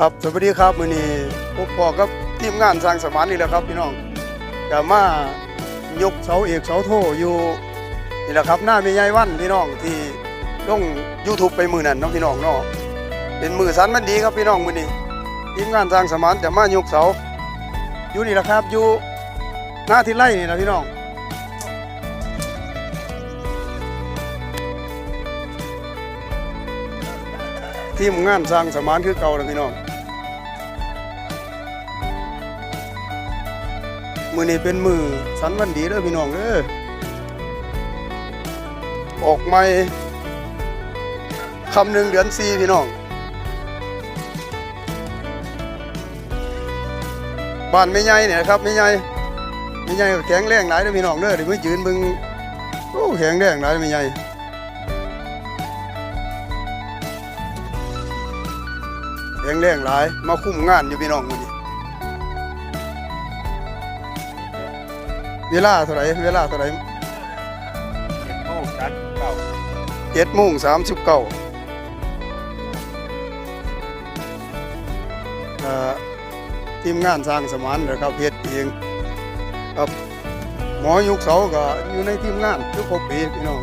ครับสวัสดีครับมือนี้พบพอกับทีมงานสร้างสมานนี่แหละครับพี่น้องก็มายกเสาเอกเสาโทอยู่นี่แหละครับหน้าม่ใหญ่วันพี่น้องที่ลง YouTube ไปมือนั้นเนาะพี่น้องเนาะเป็นมือสันมันดีครับพี่น้องมือนี้ทีมงานสร้างสมานจะมายกเสาอยู่นี่แหละครับอยู่หน้าที่ไร่นี่นะพี่น้องทีมงานสร้างสมานคือเก่าแล้วพี่น้อง มือนี้เป็นมือสันวันดีเด้อพี่น้องเด้อออกไม่คำหนึ่งเดือนสี่พี่น้อง บ้านไม่ใหญ่เนี่ยครับไม่ใหญ่ไม่ใหญ่แข็งแรงหลายเด้อพี่น้องเด้อเดี๋ยวไปยืนบึงโอ้แข็งแรงหลายไม่ใหญ่แรงแรงหลายมาคุ้มงานอยู่พี่น้องมือนี้ เวลาเท่าไหร่เวลาเท่าไหร่เจ็ดโมงชัดเก่าเจ็ดโมงสามสิบเก้าทีมงานสร้างสมานนะครับเฮ็ดเองครับหมอยุกเสาก็อยู่ในทีมงานทุกครบปีพี่น้อง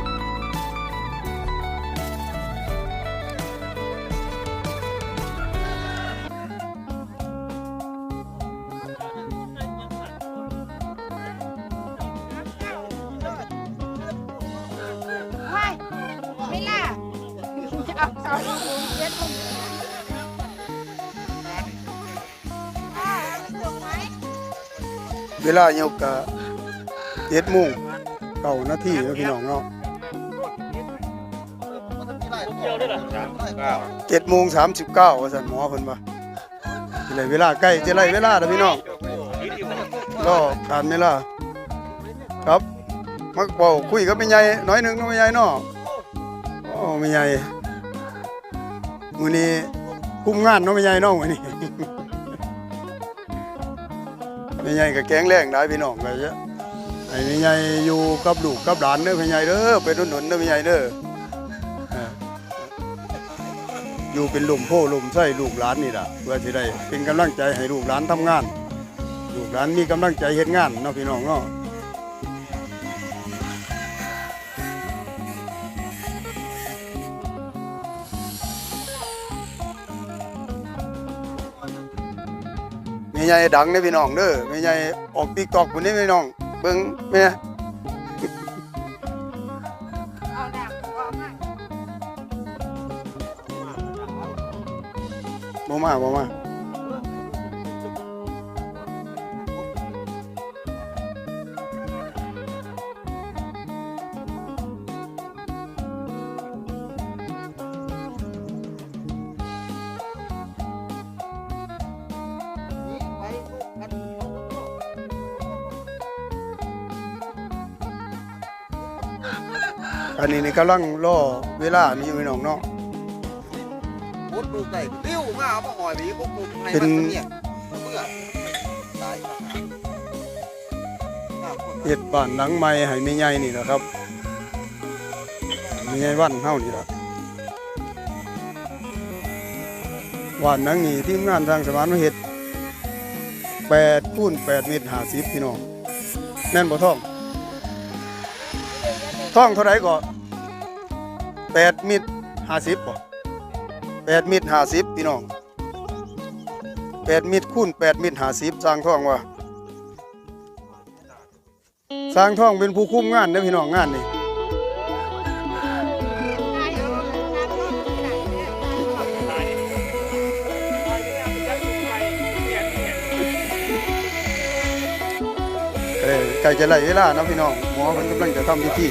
เวลาเยกก็เจ็ดโมงเก้านาทีแล้วพี่น้องเนาะเจ็ดโมงสามสิบเก้าว่าสันหมอเพิ่นว่าสิไล่เวลาใกล้จะไล่เวลาแล้วพี่น้องรอการเวลาครับมักเบาคุยกับแม่ใหญ่น้อยหนึงเนาะแม่ใหญ่เนาะโอ้แม่ใหญ่มือนี้คุ้มงานเนาะแม่ใหญ่เนาะมือนี้ ใหญ่กับแกงแรงได้พี่น้องก็จะไอ้พี่ใหญ่อยู่กับลูกกับหลานเด้อพี่ใหญ่เด้อไปรุ่นหนุนเด้อพี่ใหญ่เด้ออยู่เป็นหลุมโพหลุมไส้ลูกหลานนี่แหละเพื่อที่ได้เป็นกำลังใจให้ลูกหลานทำงาน ลูกหลานมีกำลังใจเฮ็ดงานเนาะพี่น้องเนาะ ม่ใหญ่ดังเด้อพี่น้องเด้อแม่ใหญ่ออก TikTok พุ่นนี่พี่น้อง เบิ่งแม่เอาหนักเอามาบ่มาบ่มา อันนี้นี่กำลังรอเวลานี่อยู่พี่น้องเนาะพุดลูกไก่ริ้วมาเอามาหอยหวีพวกกูให้เป็นมันเนี่ยเมื่อตายครับเฮ็ดบ้านหลังใหม่ให้แม่ใหญ่นี่แหละครับแม่ใหญ่วันเฮานี่ล่ะบ้านหลังนี้ทีมงานทางสมานมาเฮ็ด8คูณ8เมตร50พี่น้องแม่นบ่ท่องท่องเท่าไหร่ก็ 8เมตร50บ่8เมตร50พี่น้อง8เมตรคูณ8เมตร50สร้างท่องว่าสร้างท่องเป็นผู้คุ้มงานเด้อพี่น้องงานนี่ได้เอาน้ำลงที่ไหนเนี่ยเออใกล้จะไล่เวลานะพี่น้องหมอเพิ่นกำลังจะทำพิธี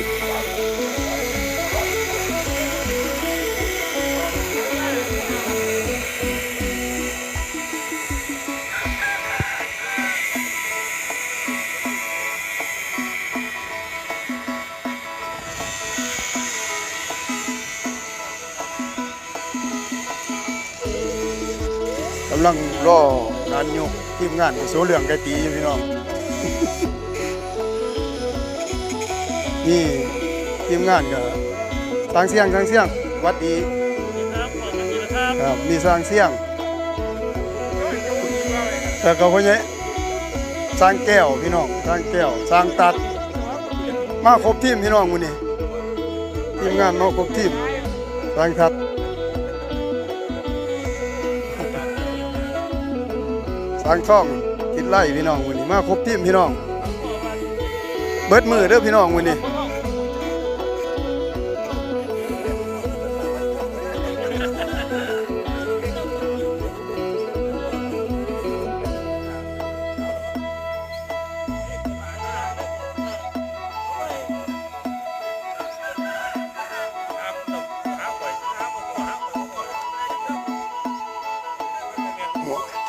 ลังรอการยกทีมงานไปโซเรื่องไก่ตีอยู่พี่น้อง นี่ทีมงานก็สร้างเสียงสร้างเสียงหวัดดีครับมีสร้างเสียงแล้วก็พ่อใหญ่สร้างแก้วพี่น้องสร้างแก้วสร้างตัด มาครบทีมพี่น้องมื้อนี้ทีมงานมาครบทีมสร้างทัด สางช่องทินไล่พี่น้องวันนี้มาครบทีมพี่น้อง เบิดมือเด้อพี่น้องวันนี้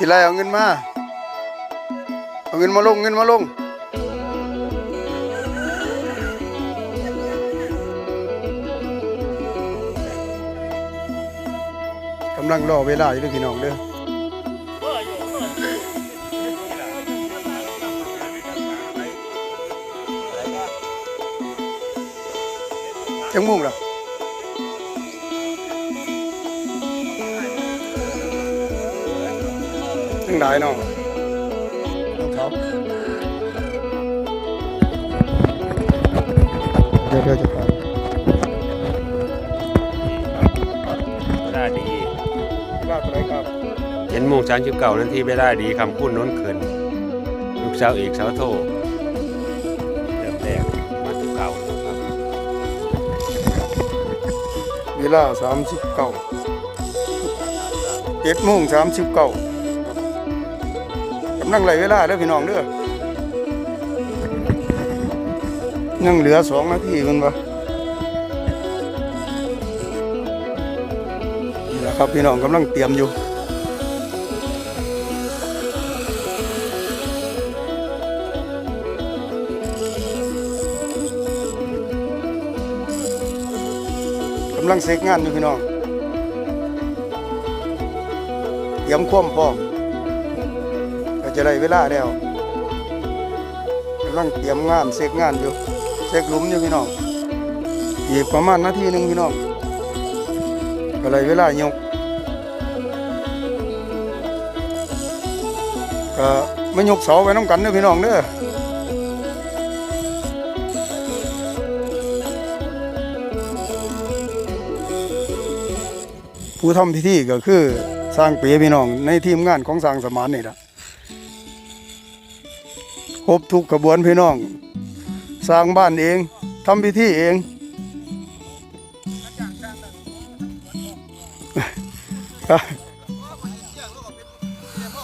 ทีไรเอาเงินมา เอาเงินมาลงเงินมาลง กำลังรอเวลาอยู่เด้อพี่น้องเด้อจังมุ่งล่ะ จังได้น้องน้องเขาเดี๋ยวเดี๋ยวจะไปเวลาดีลาดไปครับเห็นโมงสามสิบเก้านาทีเวลาดีคำพูดน้นเขินลูกสาวเอกสาวโทเริ่มแรกมาสิบเก้าครับเวลาสามสิบเก้าเจ็ดโมงสามสิบเก้า กำลังไล่เวลาเด้อพี่น้องเด้อยังเหลือสองนาทีมันวะนี่แหละครับพี่น้องกำลังเตรียมอยู่กำลังเสกงานอยู่พี่น้องเตรียมความพร้อม จะได้เวลาแล้วกำลังเตรียมงานเสกงานอยู่เสกหลุมอยู่พี่น้องอีกประมาณนาทีหนึ่งพี่น้องก็เลยเวลายกก็ไม่ยกเสาไว้น้องกันเด้อพี่น้องเด้อผู้ทำพิธีก็คือสร้างเปียพี่น้องในทีมงานของสร้างสมานนี่แหละ ครบทุกกระบวนพี่น้อง สร้างบ้านเองทำพิธีเอง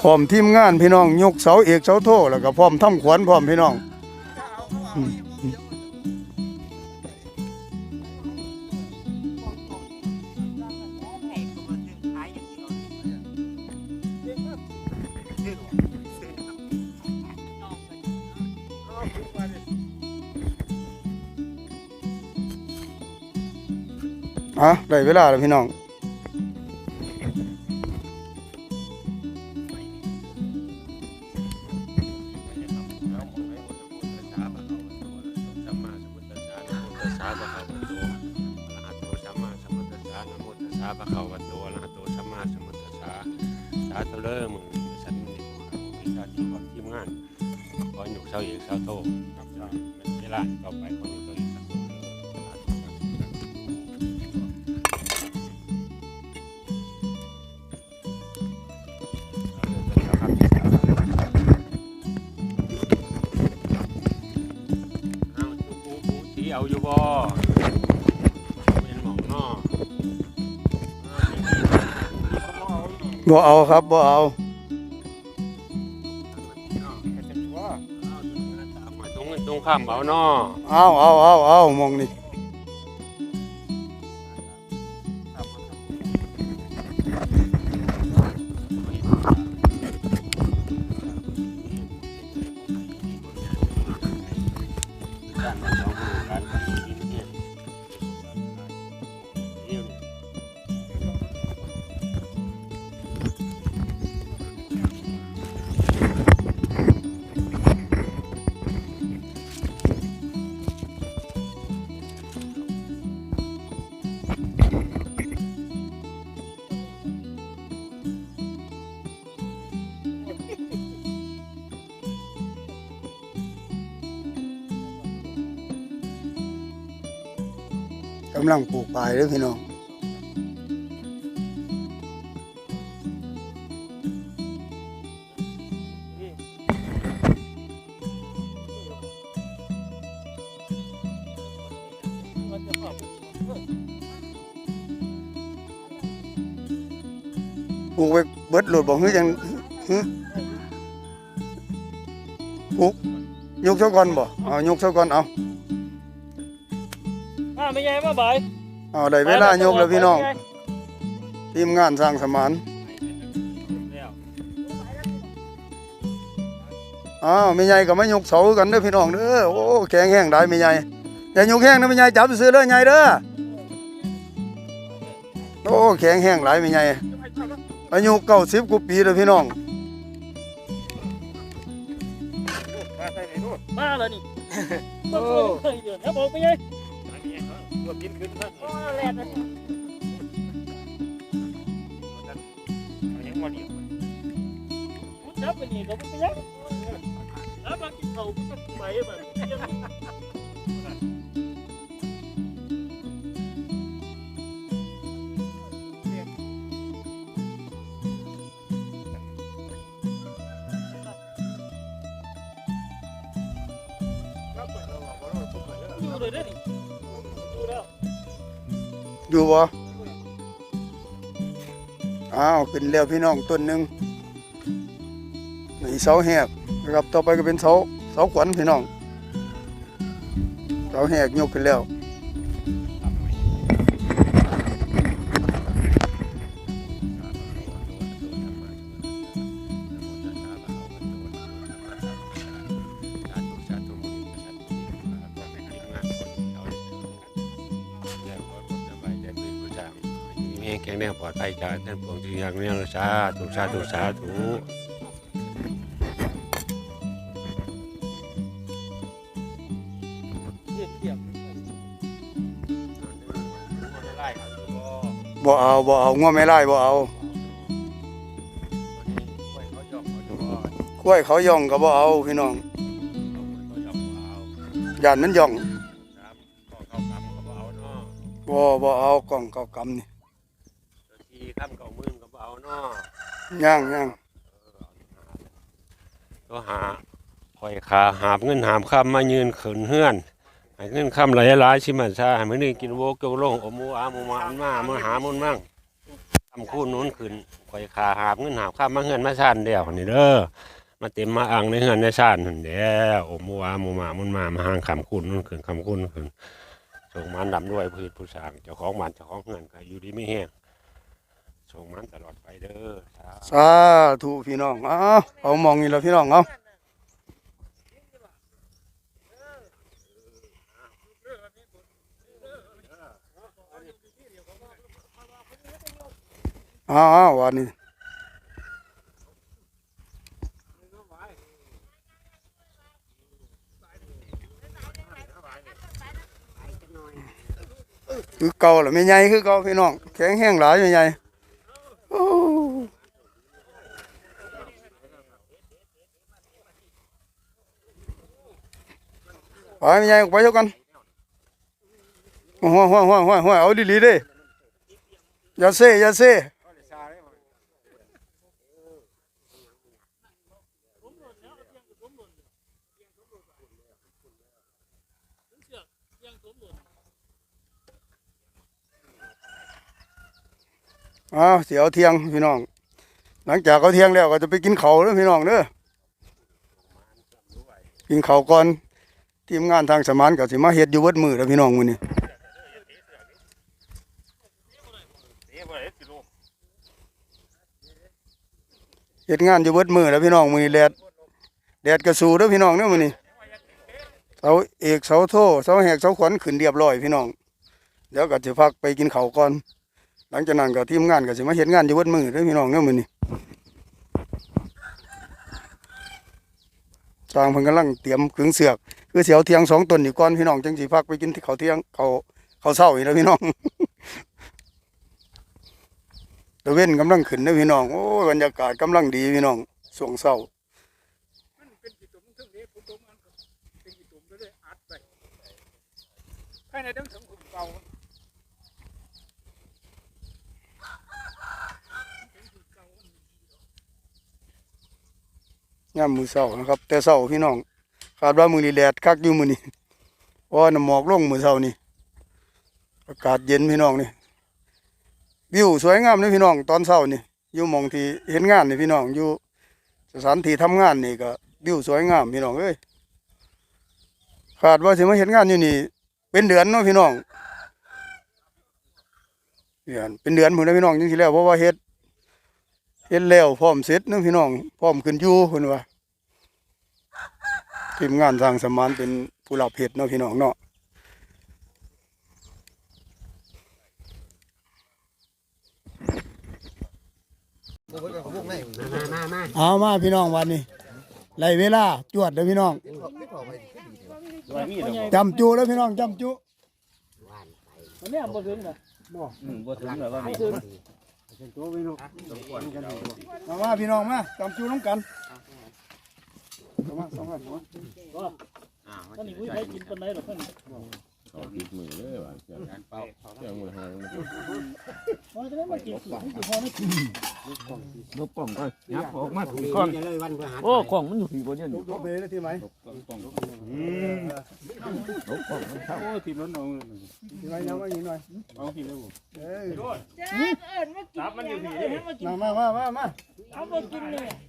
พร้อมทีมงานพี่น้อง ยกเสาเอกเสาโทแล้วก็พร้อมทำขวัญพร้อมพี่น้อง อะได้เวลาแล้วพี่น้อง เอาอยู่บ่เป็นหมองนอบ่เอาครับบ่เอา ตรงตรงข้ามเอานอเอาเอาเอาเอามองนี่ำลังปลูกปลายเด้อพี่น้องปลูกไปเบิดโหลดบอกเฮ้ยยังหึปลูกยกเท่าก่อนบ่เอายกเท่าก่อนเอาอ่าไม่ใหญ่มา บ่ายเอาได้เวลายกแล้วพี่น้อง ทีมงานสร้างสมานอ้าวไม่ใหญ่ก็มายกเสากันเด้อพี่น้องเด้อโอ้แข็งแห้งได้ไม่ใหญ่อย่ายกแห้งนะไม่ใหญ่จับซื้อเด้อใหญ่เด้อโอ้แข็งแห้งหลายไม่ใหญ่อายุเก้าสิบกว่าปีแล้วพี่น้องมาแล้วนี่โอ้ ยเดี๋ยวนะบอกไม่ใหญ่โอ้แลนนะจับไปนี่ก็ไม่ใหญ่แล้วมากินเขาก็ต้องไปแบบดูเลยได้ดิดูแล้ว อยู่บ่อ้าวขึ้นแล้วพี่น้องต้นหนึ่งนี่เสาแหกนะครับต่อไปก็เป็นเสาเสาขวัญพี่น้องเสาแหกยกขึ้นแล้ว ธุสาธุสาธุเทียบเทียบบ่เอาบ่เอาง้อไม่ไล่บ่เอากล้วยเขาย่องก็บ่เอาพี่น้องย่านมันย่องบ่บ่เอากล่องเก่ากำนี่ทีข้ามเก่ามือกับเอาเนาะ ย่างย่างก็หาคอยขาหาบเงินหามข้ามมายืนเขินเฮือนห้เงินข้ามหลายหลายชิมันซาให้มื้อนี้กินโวกเกลงอมูอามูมาอันมามาหามุนมั่งทำคู่นู้นขึ้นคอยขาหาบเงินหามข้ามมาเฮือนมาซ่านเดียวนี่เด้อมาเต็มมาอ่างในเฮือนในซ่านนั่นเด้ออมูอามูมามุนมามาหางคำคูณนู้นขึ้นคำคูณขึ้นส่งมันดำด้วยพืชผู้สร้างเจ้าของมันเจ้าของเฮือนก็อยู่ดีไม่แห้ง ส่งมันตลอดไปเด้อสาธุพี่น้องเอาเอามองนี่แล้วพี่น้องเอาอาเอาววันนี้คือเก่าแหละไม่ใหญ่คือเก่าพี่น้องแข็งแห้งหลายไม่ใหญ่โอ้ ไปไม่ใหญ่ออกไปเท่ากันหัวหัวหัวหัวหัวเอาดีๆด้อย่าเซ่อย่าเซ่อ้าวเสียวเที่ยงพี่น้อง หลังจากเขาเที่ยงแล้วก็จะไปกินเขาวเด้อพี่น้องเด้อกินเขาก่อน ทีมงานทางสมานก็สิมาเฮ็ดอยู่เบิดมือแล้วพี่น้องมือนี้เฮ็ดงานอยู่เบิดมือแล้วพี่น้องมือนี้แดดแดดก็สู้เด้อพี่น้องเด้อมื้อนี้เสาเอกเสาโทเสาแหกเสาขวัญขึ้นเรียบร้อยพี่น้องเดี๋ยวก็สิพักไปกินข้าวก่อน หลังจากนั้นก็ทีมงานก็สิมาเฮ็ดงานอยู่เบิดมือเด้อพี่น้องเด้อมื้อนี้สร้างเพิ่นกำลังเตรียมขึงเสือก คือเสียวเทียงสองต้นยู่ก้อนพี่น้องจังสีพักไปกินที่เขาเทียงเขาเขาเศร้าอีกแล้วพี่น้องตะเว้นกำลังขึ้นนะพี่น้องโอ้บรรยากาศกำลังดีพี่น้องสวงเศร้าภนี่ยมือเศร้านะครับ แต่เศร้าพี่น้อง คาดว่ามื้อนี้แดดคักอยู่มือนี้เพราะว่าน้ำหมอกลงมือเช้านี่อากาศเย็นพี่น้องนี่วิวสวยงามเลยพี่น้องตอนเช้านี่อยู่มองที่เห็นงานนี่พี่น้องอยู่สถานที่ทำงานนี่ก็วิวสวยงามพี่น้องเอ้ยคาดว่าสิมาเห็นงานอยู่นี่ เป็นเดือนเนาะพี่น้องเดือนเป็นเดือนพุ่นะพี่น้องจังซี่แล้วเพราะว่าเฮ็ดเฮ็ดแล้วพร้อมเสร็จเนึงพี่น้องพร้อมขึ้นอยู่เพิ่นว่า ทีมงานสร้างสมานเป็นผู้รับเฮ็ดเนาะพี่น้องเนาะเอามาพี่น้องวันนี้ไล่เวลาจวดเด้อพี่น้องจำจูแล้วพี่น้องจำจูมันเนี่ยบ่ถึงน่ะบ่อืมบ่ถึงแล้วว่ามีมามาพี่น้องมาจำจูน้องกัน มาสองกันหัวตอนนี้ผู้ใช้กินปานใดหรอกเพิ่นเอาติดมือเลยว่ะเจ้าเป่าเจ้ามือหางว่าจะได้มากินสูงสิพอไม่กินลบป้องก่อนยับออกมาถูกก่อนโอ้ของมันอยู่ที่บนเนี่ยลบเบได้ที่ไหมลบป้องมันเข้าโอ้ทีมนั้นเอาที่ไหมยังไม่ยิงหน่อยเอาทีแล้วเอ้ยเอิ้นมากินจับมันอยู่ที่มากินมามามามามาเอาบ่กินเลยแม่นี่ว่าก้อ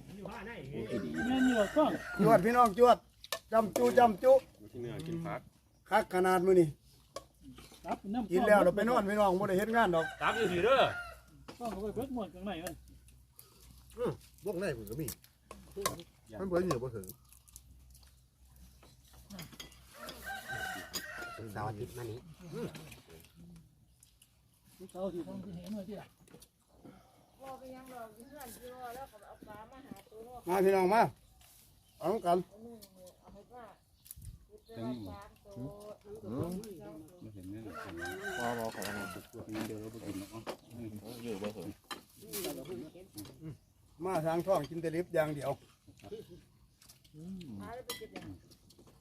จวดพี่น้องจวดจำจูจำจูที่เนื้อกินผักคักขนาดมื้อนี้จับน้ำกินแล้วเราไปนอนพี่น้องบ่ได้เฮ็ดงานดอกจับอยู่ที่เด้อก้องเอาไปเบิดหมดข้างในมันพวกไหนผมก็มีมันเบื่อเหนื่อยบ่ถึงสาวอาทิตย์มานี้เสาที่ทำที่เห็นมาที่ล่ะ มาพี่น้องมาเอากันมาทางท้องกินแต่ลิฟอย่างเดียว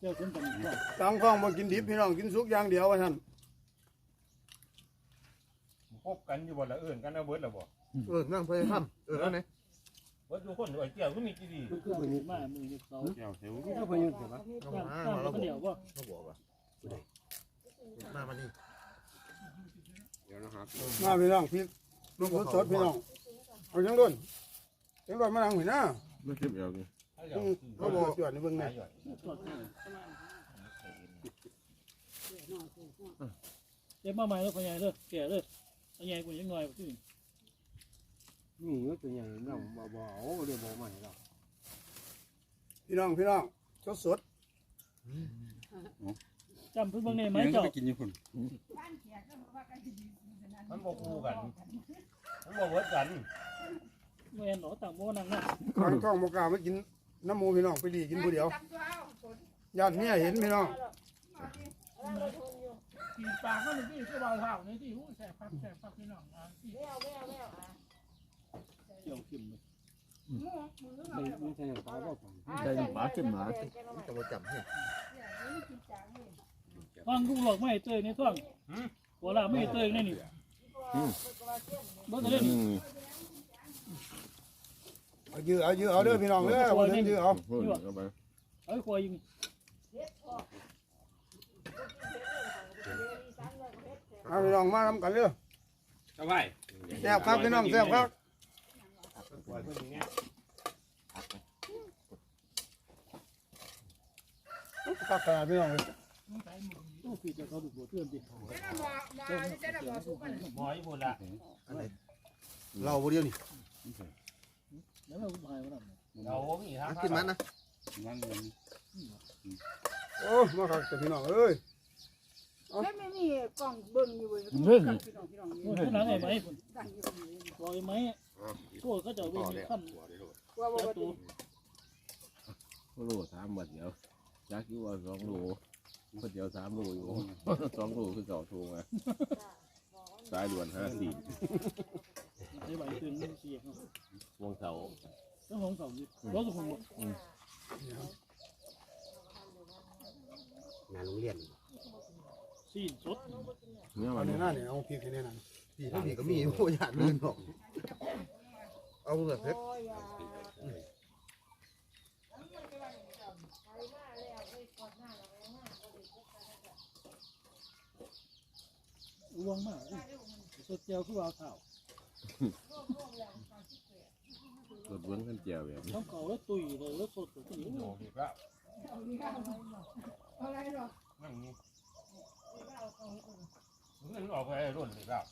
เจ้าคนกันอีกว่าทางท้องบ่กินดิบพี่น้องกินสุกอย่างเดียวว่าท่านพบกันอยู่บ่ละเอื่นกันเอาเบิดละบ่ เออนั่งไปทำเออแล้วไหนเบิดทุกคนไอ้เกี่ยวก็มีกี่ดีคือคือมือมามือเสาเกี่ยวเสียวตั้งตั้งเดียวว่าเขาบอกว่ามามานี่เดี๋ยวนะครับมาพี่น้องพี่ลูกสดๆพี่น้องเอาจังโดนจังโดนมานั่งหินนะไม่คิดเอาเลยเขาบอกจวดในเบิ่งแม่เจ็บมาใหม่แล้วพยายเด้อแก่เด้อพยายกูยังหน่อยที่นี่ ก็ตัวใหญ่น้องบ่บ่เอาเดี๋ยวบ่ใหม่แล้วพี่น้องพี่น้องสดจำเพิ่งเบิ่งในไหมเจ้ากินอยู่คนมันบ่คู่กันมันบ่เบิดกันเมื่อหนอต่างโมนั่งนะๆทางท้องบ่กล้ามากินน้ำหมูพี่น้องไปดีกินผู้เดียวญาติเมียเห็นพี่น้องกินปลาเขาหนึ่งที่ที่เบาเท่าในที่หูแสบปักแสบปักพี่น้องอะที่เกี่ยวขึ้นเลยได้ปลาขึ้นมาจะมาจับให้ฟังกูหลอกไม่เตยในท้องหัวลาไม่เตยในนี่บ่จะเล่นเอายื้อเอายื้อเอาเด้อพี่น้องเด้อบ่ถึงยื้อเอาเอาไปเอาควายยิงเอาพี่น้องมาทำกันเด้อเอาไปแซ่บครับพี่น้องแซ่บครับ คักขนาดพี่น้องเลยตู้ฟีจะเขาบุกบัวเพื่อนดิหมอญี่ปุ่นละเราบ่เดียวนี่แล้วเราหายมาแล้วเรามีทางกินมันนะโอ้มาคักแต่พี่น้องเอ้ยแล้วไม่มีกล่องเบิ่งอยู่เว้ยเรื่องพี่น้องพี่น้องคนนั้นไอ้ไหมคนตั้งอยู่ตรงนี้ปล่อยไหม ตัวเขาจะวิ่งขั้นว่าว่าว่าตัวโลสามบาทเดียวจักอยู่ว่าสองโลคนเดียวสามโลอยู่สองโลคือเก่าโทรมาสายด่วนห้าสี่ไอ้ใบตึงเสียงวงเสาต้องของเขาดิรถทุกคนงานโรงเรียนซีนสดเนี่ยเอาวันในนี้หน้าเนี่ยเอาพริกให้แน่นอ สี่ทางนี่ก็มีโอ้ยานเลื่อนหรอกเอาแบบเพชรวงมากตัวเจียวคือเอาเท่าสดเวิ้งขั้นเจียวแบบต้องเก่าแล้วตุยเลยแล้วสดตัวนี้ดอะไรหรอนั่งนี่ ออกไปรุ่นนี่ครับ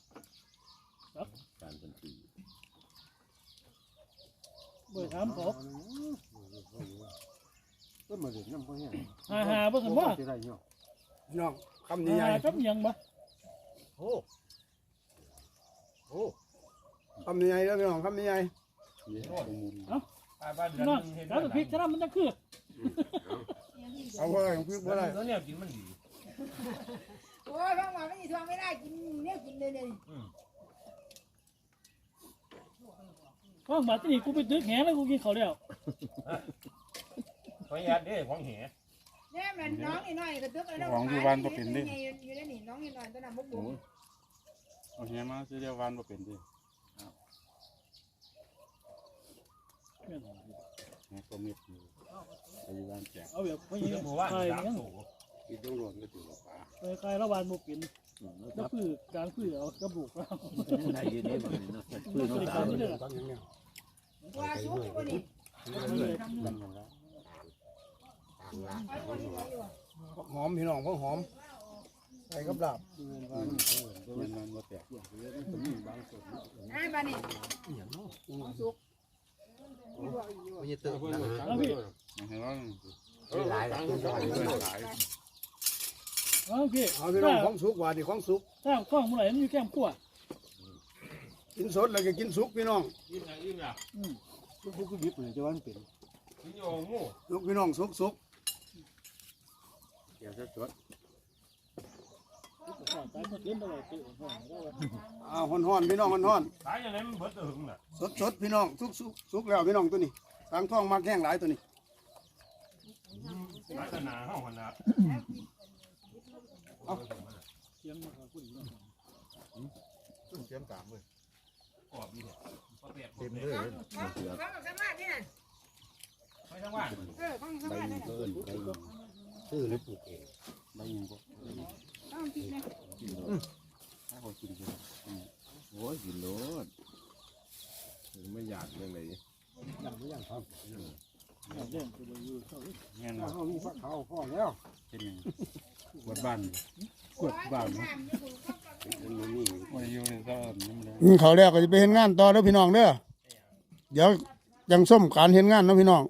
การเป็นปีเบิดถามเขาก็มาเด็กน้ำพ่อเนี่ยหาหาเบิ่งกันว่าจะได้เนาะพี่น้องคำหาใหญ่หากับหยังบ่โอ้โอ้ๆคำใหญ่ๆเด้อพี่น้องคำใหญ่บ้านเดือนนั่นเห็นแล้วพริกชนะมันจะคือๆเอาบ่ได้พริกบ่ได้แล้วเนี่ยกินมันดี โอ้ยบางวันไม่มีทวงไม่ได้กินเนี่ยกินเลยเลยว่างมาที่นี่กูไปตึกแหแล้วกูกินข้าวแล้วขออนุญาตเด้ของเหี้ยเนี่ยมันน้องนี่หน่อยกระตึกอะไรของอยู่บ้านก็เป็นดิ อยู่ในนี่น้องนี่หน่อยตอนนั้นบุกบุกเอาเฮียมาซื้อเดียววันมาเป็นดิแม่นแม่ก็มิดอยู่อายุวันแจกเอาแบบพยายามหมู่บ้านใครสามยังโถ กินต้องรวมก็ถือว่าปลาไปใครระบานบ่เป็นก็คือการคุยเอากระบุกเราได้ยืนได้แบบนี้เนาะคือน้องสาวนี่แหละว่าชุกคนนี้ไอ้คนนี้อยู่หอมพี่น้องเพราะหอมใส่กับลาบเงินวันมาแตกเยอะเลยมันมีบางส่วนไอ้บ้านนี่ของสุกไม่ใช่เติมนะแล้วพี่เห็นว่าหลายหลายหลายหลาย เอาพี่เอาพี่น้องของสุกว่านี่ของสุกถ้าข้องเมื่อไหร่มันอยู่แก้มขั้วกินสดแล้วก็กินสุกพี่น้องยิ้มนะยิ้มนะอืมทุกทุกยิบเลยจะว่าเป็นกินโยงงูสุกพี่น้องสุกสุกเกี่ยวกับสดตายหมดเล่นอะไรเตะห้องได้ว่าอ่าฮ้อนๆพี่น้องฮ้อนตายยังไงมันเบิดถึงน่ะๆสดๆพี่น้องสุกสุกสุกแล้วพี่น้องตัวนี้ทางท้องมักแห้งหลายตัวนี้ลักษณะห้องขนาด เสียงมันก็คุยเนาะเตรียมตามเลยกรอบดีเนี่ยพอเปียกเต็มเลเลยยของของสมาธินี่น่ะไม่ทั้งว่านเออของสใบมาธิยินี่งก็เอิญใบยิงซื้อหรือปลูกเองใบยิงก็ต้องกินนะกินถ้าคนกินกินโอ้ยกินโลดไม่อยากเรื่องไหนยังไม่ยังครับเล่นไปเลยอยู่เข้าเงี้ยถ้าเนาะเขามีฟักเขาพ่อแล้วเป็นยัง กวดบ้านกวดบ้านมันนี่มันอยู่ในซอยนี่มันเลยกินเขาวแล้วก็จะไปเห็นงานต่อเด้อพี่น้องเด้อเดี๋ยวยังส้มการเห็นงานเนาะพี่น้อง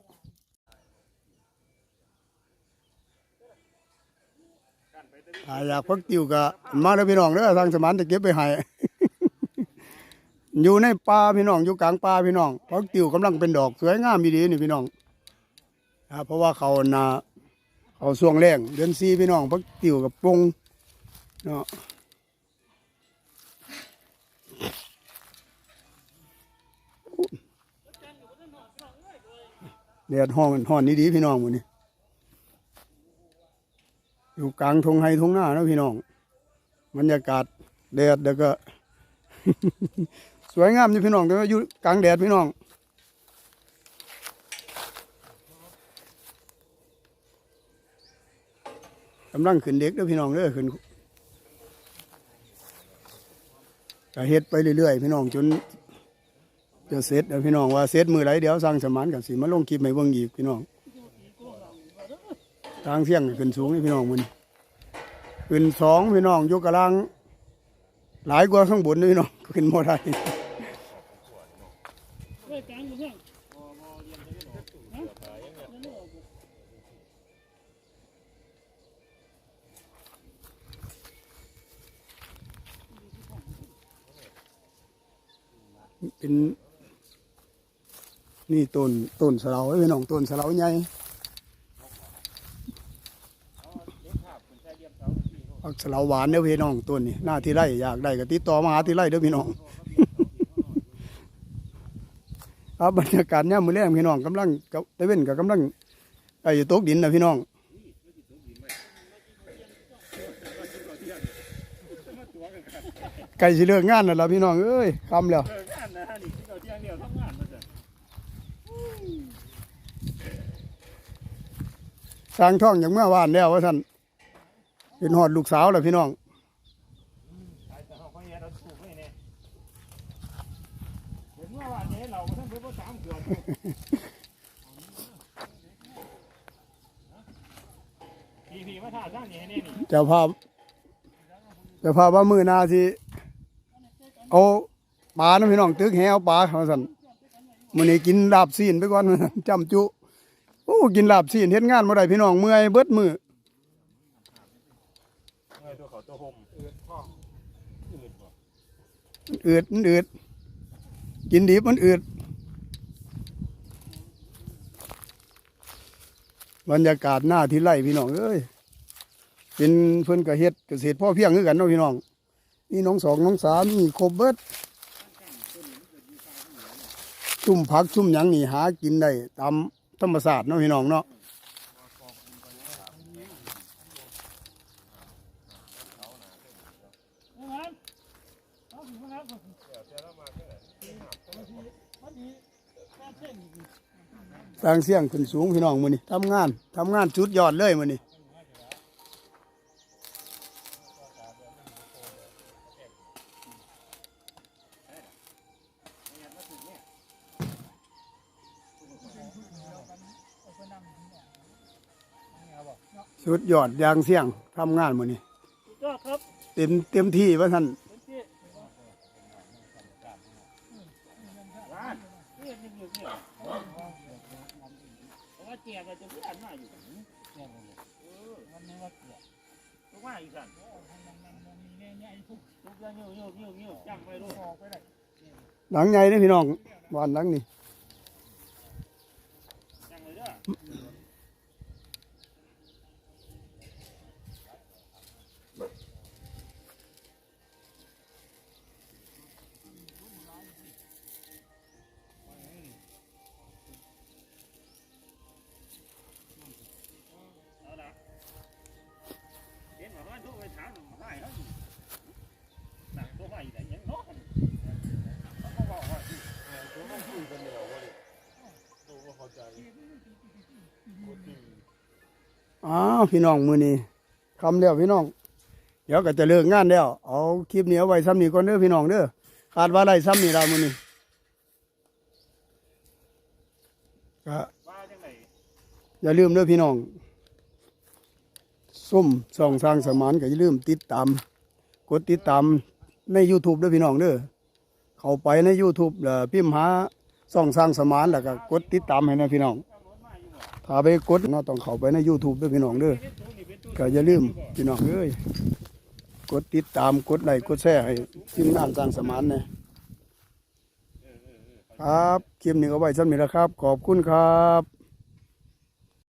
อ่าอยากพักติวก็มาเด้อพี่น้องเด้อทางสมานจะเก็บไปให้ อยู่ในป่าพี่น้องอยู่กลางป่าพี่น้องพักติวกำลังเป็นดอกสวยงามดีๆนี่พี่น้องอ่าเพราะว่าเขานา เขาช่วงแรงเดือนสี่พี่น้องพักติวกับปรุงเนาะแดดห้องห้อนนี่ดีพี่น้องหมื้นี้อยู่กลางทงไฮทงหน้านะพี่น้องบรรยากาศแดดแล้วก็ สวยงามอยู่พี่น้องแต่ว่าอยู่กลางแดดพี่น้อง กำลังขึ้นเด็กด้อพี่น้องเด้อขึ้นเฮ็ดไปเรื่อยๆพี่น้องจนจะเสร็จเดี๋ยวพี่น้องว่าเสร็จมือไรเดี๋ยวสั่งสมานกับสิมาลงคลิปให้เบิ่งอีกพี่น้องทางเที่ยงขึ้นสูงนี่พี่น้องมันขึ้นสองพี่น้องยกกำลังหลายกว่าข้างบนนี่พี่น้องขึ้นบ่ได้ นี่ต้นต้นสะเลาพี่น้องต้นสะเลาใหญ่ผักสะเลาหวานเด้อพี่น้องต้นนี่หน้าที่ไร่อยากได้ก็ติดต่อมาหาที่ไร่เด้อพี่น้องครับบรรยากาศเนี่ยมือแรงพี่น้องกำลังกับตะเว้นกับกำลังไอ้ตกดินนะพี่น้องไก่สิเลิกงานแล้วล่ะพี่น้องเอ้ยคำแล้วเอองานนะฮะนี่เราเที่ยงเดียวทำงาน สร้างท่องอย่างเมื่อวานแล้วว่าท่านเป็นหอดลูกสาวแหละพี่น้องเจ้าภาพเจ้าภาพว่ามือนาที่เอาปลานะพี่น้องตึกแหเอปลาเขาสั่นมันนี้กินดาบซีนไปก่อนจำจุ โอ้กินลาบซีเฮ็ดงานบ่ได้พี่น้องเมื่อยเบิดมือเงยตัวเขาตัวห่มเอืดมันอืดกินดิบมันอืดบรรยากาศหน้าที่ไร่พี่น้องเอ้ยเป็นเพิ่อนก็เฮ็ดเกษตรพ่อเพียงคือกันเนาะพี่น้องนี่น้องสองน้องสามนี่ครบเบิดชุ่มผักชุ่มหยังนี่หากินได้ตาม ธรรมศาสตร์เนาะพี่น้องเนาะเอางั้นเองครับมันดีแค่เส้นสร้างเสียงขึ้นสูงพี่น้องมือนี่ทำงานทำงานจุดยอดเลยมือนี่ สุดยอดยางเสียงทำงานมื้อนี้สุดยอดครับเต็มเต็มที่ว่าท่านเต็มที่ร้านนี่นี่นี่นี่เพราะว่าเจียก็จะพูดอันมาอยู่เออมันไม่ว่าเจียก็ว่าอีกสั่นทุกอย่างเงี้ยวเงี้ยวเงี้ยวเงี้ยวจังไปรู้ออกไปได้หลังใหญ่เด้อพี่น้องบ้านหลังนี้ อ้าวพี่น้องมือนี้คำแล้วพี่น้อง เดี๋ยวก็จะเลิกงานแล้ว เอาคลิปนี้เอาไว้ซ้ำนี้ก่อนเด้อพี่น้องเด้อคาดว่าได้ซ้ำนี้เรามื้อนี้ก็อย่าลืมเด้อพี่น้องส้มส่องสร้างสมานก็อย่าลืมติดตาม กดติดตามใน YouTube เด้อพี่น้องเด้อ เข้าไปใน YouTube แล้วพิมพ์หาส่องสร้างสมานแล้วก็กดติดตามให้นะพี่น้องถ้าไปกดเนาะต้องเข้าไปใน YouTube ด้วยพี่น้องเด้อก็อย่าลืมพี่น้องเอ้ยกดติดตามกดไลค์กดแชร์ให้ทีมงานสร้างสมานนะครับคลิปนี้ก็ไว้สำหรับนี้แล้วครับ ขอบคุณครับ